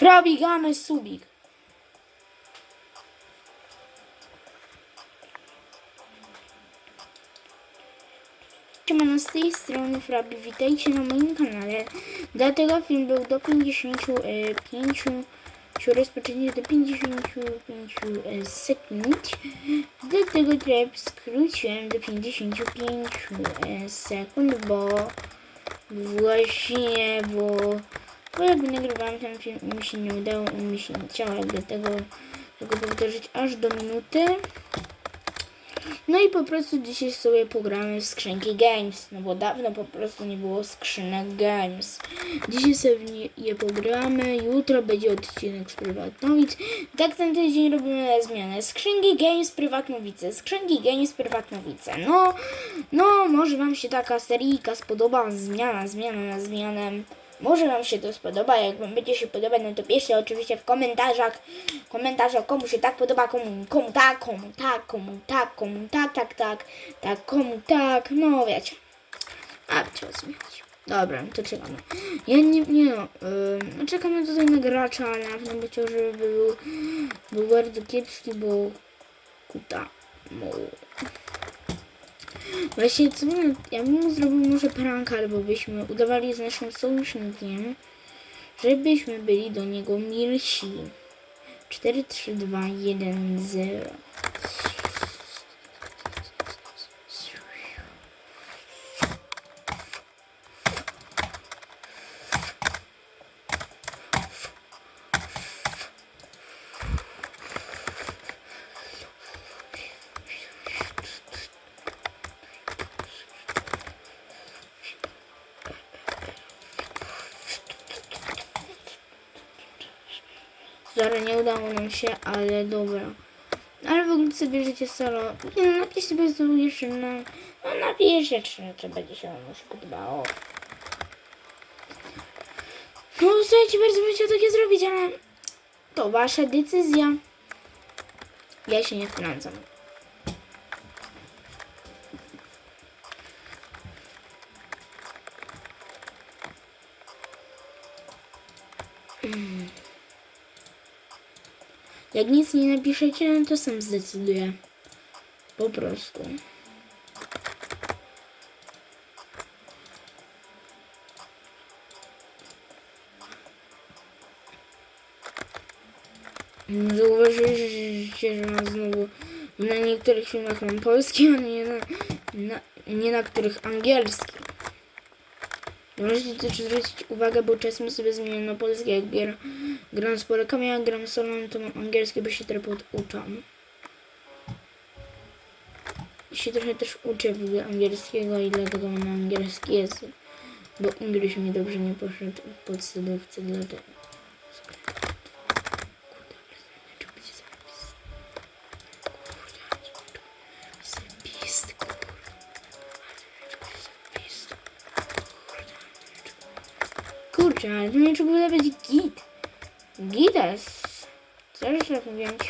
Frabigamy subik. Siemano, z tej strony Frabi, witajcie na moim kanale. Dlatego film był do 55, czy rozpoczęcie do 55 e, sekund. Dlatego trochę skróciłem do 55 e, sekund, bo właśnie, bo, bo jakby nagrywałem ten film i mi się nie udało i mi się nie chciało, dlatego tego powtórzyć aż do minuty. No i po prostu dzisiaj sobie pogramy w skrzynki Games, no bo dawno po prostu nie było skrzynek Games. Dzisiaj sobie je pogramy, jutro będzie odcinek z Prywatnowic. Tak ten tydzień robimy zmianę. Skrzynki Games, Prywatnowice, skrzynki Games, Prywatnowice. No, no może wam się taka seryjka spodoba, zmiana, zmiana na zmianę. Może Wam się to spodoba, jak Wam będzie się podobać, no to piszcie oczywiście w komentarzach, komentarzach komu się tak podoba, komu, komu tak, komu tak, komu tak, komu tak, tak, tak, tak, komu tak, no wiecie. A, trzeba zmienić. Dobra, to czekamy. Ja nie, nie no, yy, czekamy tutaj na gracza, ale na pewno chciał, żeby był, był bardzo kiepski, bo kuta, mo. Właśnie co bym, ja bym zrobił może prank, albo byśmy udawali z naszym sojusznikiem, żebyśmy byli do niego milsi. 4, 3, 2, 1, 0. Sorry, nie udało nam się, ale dobra. Ale w ogóle sobie bierzecie solo. Nie no, napisz sobie znowu jeszcze na... No napiszcie, czy, czy będzie się wam już podobało. No słuchajcie, bardzo bym chciał takie zrobić, ale... To wasza decyzja. Ja się nie wtrącam. Jak nic nie napiszecie, no to sam zdecyduję. Po prostu. Zauważyliście, że mam znowu na niektórych filmach mam polski, a nie na, na, nie na których angielski. Możecie też zwrócić uwagę, bo czasem sobie zmieniam na polski, jak gier, gram z Polakami, a gram solo, to mam angielski, bo się trochę poduczam. Się trochę też uczę w ogóle angielskiego i dlatego mam angielski język. Bo English mi dobrze nie poszedł w podstawówce, dlatego.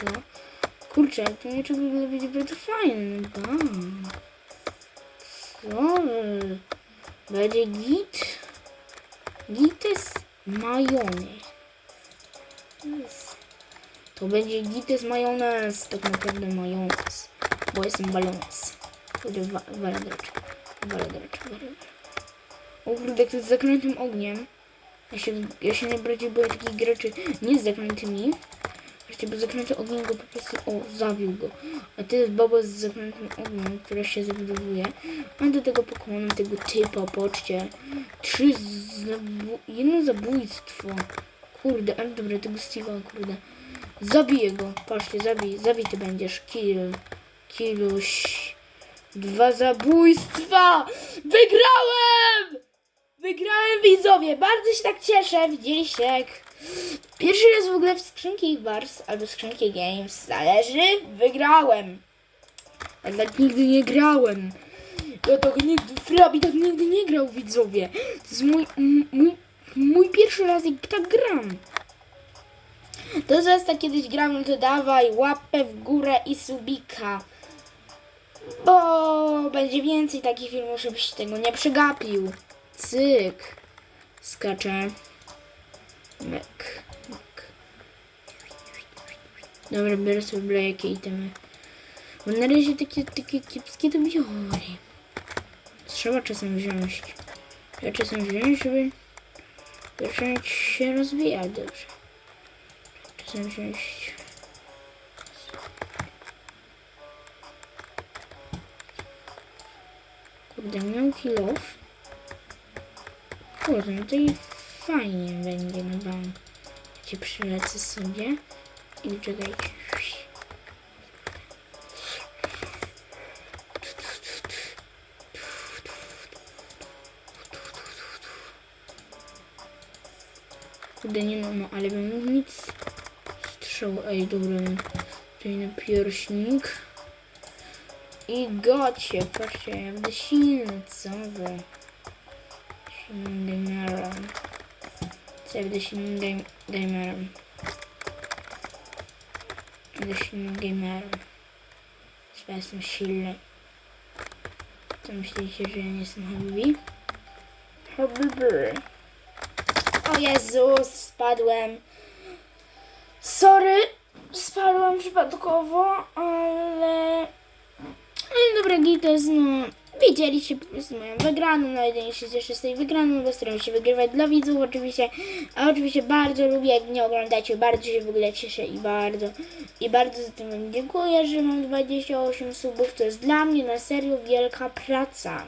Tak cicho. Kurczę, to nie czy powinno być bardzo fajne. No ba. Co? Będzie git. Gites majonez. To będzie gites majonez. Tak naprawdę majonez. Bo jestem balonez. Kurde, wa- wala gracz. Wala gracz, wala gracz. O kurde, to z zaklętym ogniem. Ja się, ja się najbardziej boję takich graczy nie z zaklętymi. Bo zaklęty ogień go po prostu, o, zabił go. A to jest baba z zaklętym ogniem, która się zabudowuje. A do tego pokonam tego typa, patrzcie. Trzy zabu jedno zabójstwo. Kurde, ale dobra, tego Steve'a, kurde. Zabiję go, patrzcie, zabij, zabity będziesz. Kill, killuś. Dwa zabójstwa! Wygrałem! Wygrałem widzowie, bardzo się tak cieszę, widzieliście pierwszy raz w ogóle w skrzynki Wars albo skrzynki Games, zależy, wygrałem. Ja tak nigdy nie grałem. Ja tak nigdy, Frabi tak nigdy nie grał widzowie. To jest mój, mój, mój pierwszy raz jak tak gram. To zaraz tak kiedyś gram, no to dawaj łapę w górę i subika. Bo będzie więcej takich filmów, żebyś tego nie przegapił. Cyk. Skaczę. Myk. Myk. Dobra, biorę sobie byle jakie itemy. Bo na razie takie, takie kiepskie to biorę. Trzeba czasem wziąć. Trzeba czasem wziąć, żeby zacząć się rozwijać dobrze. Czasem wziąć... Kurde, miał kill off. Kurde, no to i fajnie będzie na bank. Cię przylecę sobie i czekajcie. Kurde, nie no, no, ale bym mógł mieć strzał. Ej, dobra, mam tutaj na pierśnik. I gocie, patrzcie, ja będę silny, co wy? Silnym gamerem. Co ja będę gamerem? Będę silnym gamerem. Ja jestem silny. To myślicie, że ja nie jestem Habibi? Habibi. O Jezus, spadłem. Sorry, spadłem przypadkowo, ale... Ale dobra, Gites, no... Widzieliście po prostu moją wygraną, no jeden się cieszę z tej wygraną, bo staram się wygrywać dla widzów oczywiście, a oczywiście bardzo lubię, jak mnie oglądacie, bardzo się w ogóle cieszę i bardzo, i bardzo za tym wam dziękuję, że mam 28 subów, to jest dla mnie na serio wielka praca.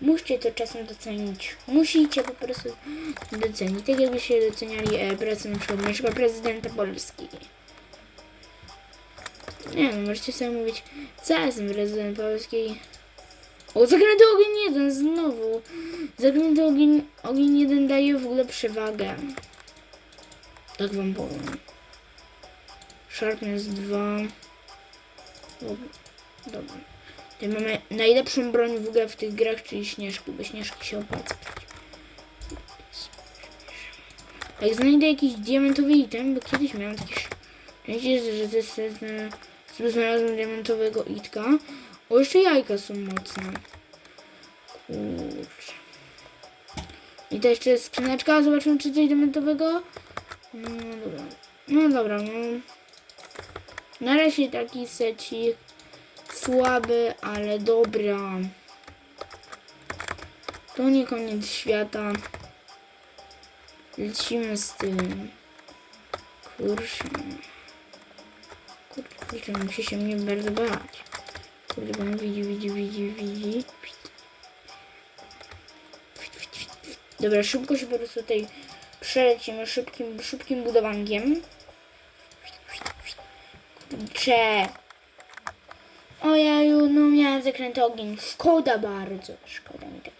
Musicie to czasem docenić. Musicie po prostu docenić. Tak jakbyście doceniali e, pracę na przykład naszego prezydenta Polski. Nie no, możecie sobie mówić, co jestem prezydent Polski. O, zaklęty ogień 1 znowu. Zaklęty ogień, ogień 1 daje w ogóle przewagę. Tak wam powiem. Sharpness 2. Dobra. Tutaj mamy najlepszą broń w ogóle w tych grach, czyli śnieżki, bo śnieżki się opłaca. Jak znajdę jakiś diamentowy item, bo kiedyś miałem takie szczęście, że znalazłem diamentowego itka. O, jeszcze jajka są mocne. Kurczę. I to jeszcze jest skrzyneczka, zobaczymy czy coś diamentowego. No dobra. No dobra, no. Na razie taki secik słaby, ale dobra. To nie koniec świata. Lecimy z tym. Kurczę. Kurczę, musi się mnie bardzo bać. Kurde, widzi, widzi, widzi, widzi. Dobra, szybko się po prostu tutaj przelecimy szybkim, szybkim budowankiem. Kurczę. Ojeju, no miałem zakręty ogień. Szkoda bardzo. Szkoda mi tego.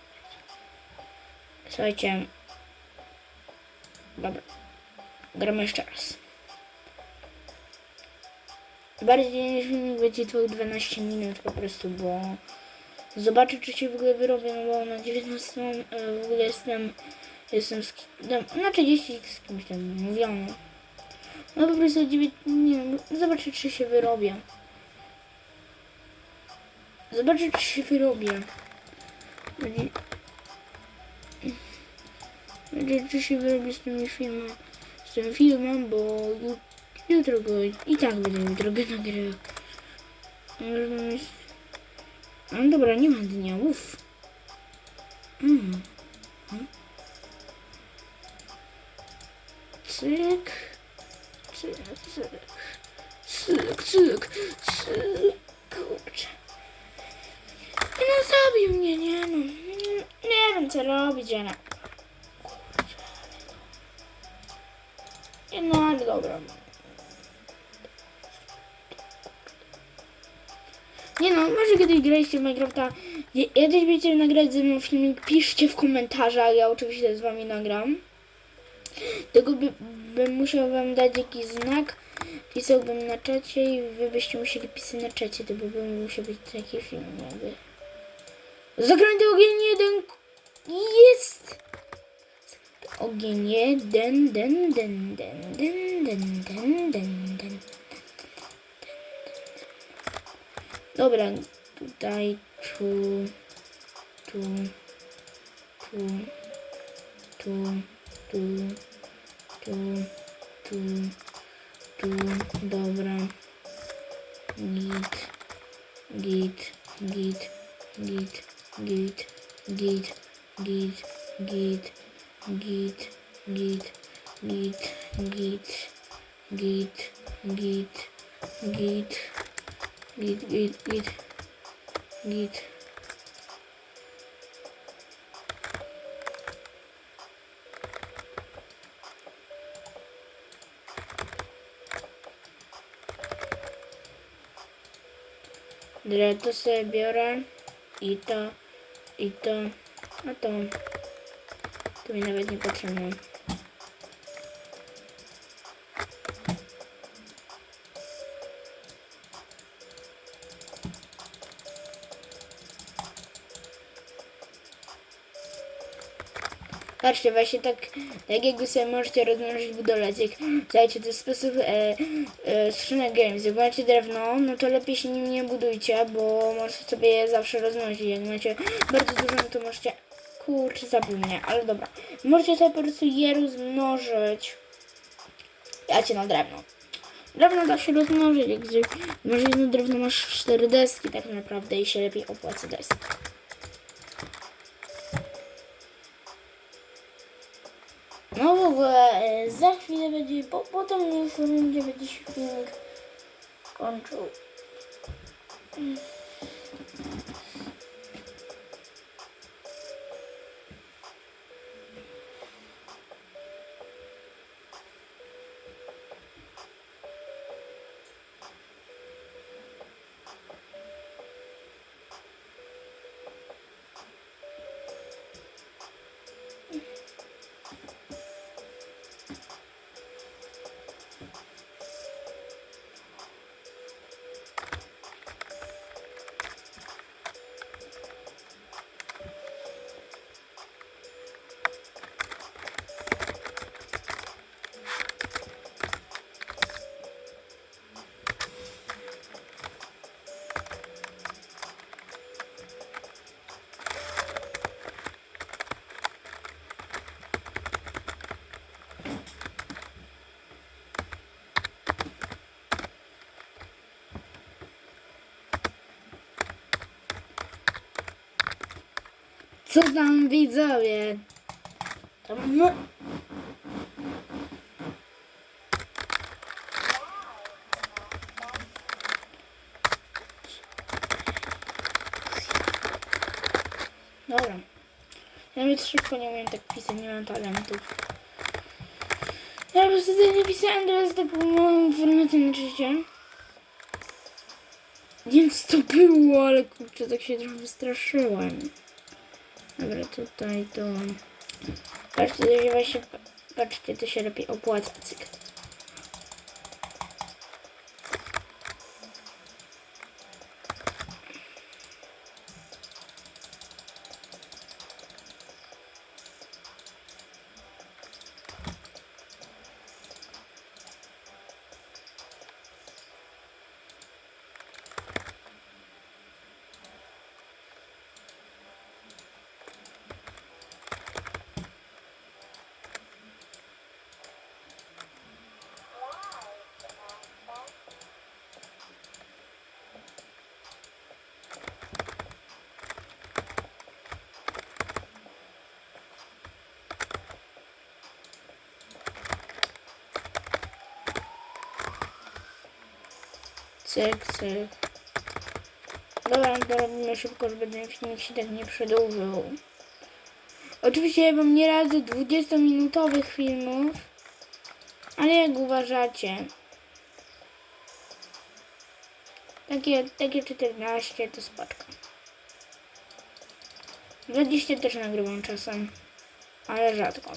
Słuchajcie. Dobra. Gramy jeszcze raz. Bardziej niż filmik będzie trwał 12 minut po prostu, bo zobaczę czy się w ogóle wyrobię, no bo na 19 e, w ogóle jestem jestem z, ki- no, na 30 z kimś tam mówiony. No po prostu 9, nie wiem, zobaczę czy się wyrobię. Zobaczę, czy się wyrobię. Będzie... Czy się wyrobię z tym filmem. Z tym filmem, bo jutro go i tak będę jutro go nagrywał. No dobra, nie ma dnia, uff. Mm. Cyk. Cyk, cyk. Cyk, cyk, cyk. Kurczę. No zabił mnie, nie no. Nie wiem co robić, ale... Kurczę. Nie no, ale dobra. No, może kiedyś graliście w Minecrafta. Kiedyś będziecie nagrać ze mną filmik, piszcie w komentarzach, ja oczywiście z wami nagram. Tylko by, bym musiał wam dać jakiś znak, pisałbym na czacie i wy byście musieli pisać na czacie, to by był, musiał być taki film jakby. Zakręty ogień jeden jest! Ogień jeden, den, den, den, den, den, den, den, den. Dobra, tutaj, tu, tu, tu, tu, tu, tu, tu, tu, dobra. Git, git, git, git, git, git, git, git, git, git, git, git, git, git, git, git, git, git, git. Dobra, to sobie biorę i to, i to, a to, to mi nawet nie. Patrzcie, właśnie tak, tak jakby sobie możecie rozmnożyć budulec. Jak słuchajcie, to jest sposób e, e, skrzynek games. Jak macie drewno, no to lepiej się nim nie budujcie, bo możecie sobie je zawsze rozmnożyć. Jak macie bardzo dużo, no to możecie... Kurczę, zabił mnie, ale dobra. Możecie sobie po prostu je rozmnożyć. Ja cię na drewno. Drewno da się rozmnożyć, jak może jedno drewno masz cztery deski tak naprawdę i się lepiej opłaca deski. No w ogóle e, za chwilę będzie, po, potem już będzie, się filmik kończył. Co tam widzowie? Tam no. Dobra. Ja nawet szybko nie umiem tak pisać, nie mam talentów. Ja po prostu nie pisałem, teraz taką małą informację na wiem co to było, ale kurczę, tak się trochę wystraszyłem. Dobra, tutaj to... Patrzcie, to się. Patrzcie, to się lepiej opłaca, cyk. Cyk. Dobra, to robimy szybko, żeby ten filmik się tak nie przedłużył. Oczywiście ja wam nie radzę 20-minutowych filmów, ale jak uważacie, takie, takie 14 to spoczko. 20 też nagrywam czasem, ale rzadko.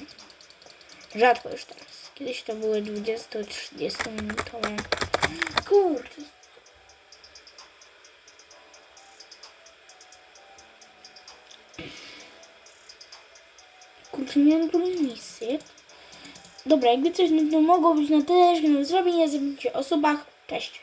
Rzadko już teraz. Kiedyś to były 20-30 minutowe. Kurczę. Miałem tu misję. Dobra, jakby coś no, to mogło być na tyle, że zrobienie, zabijcie osobach. Cześć.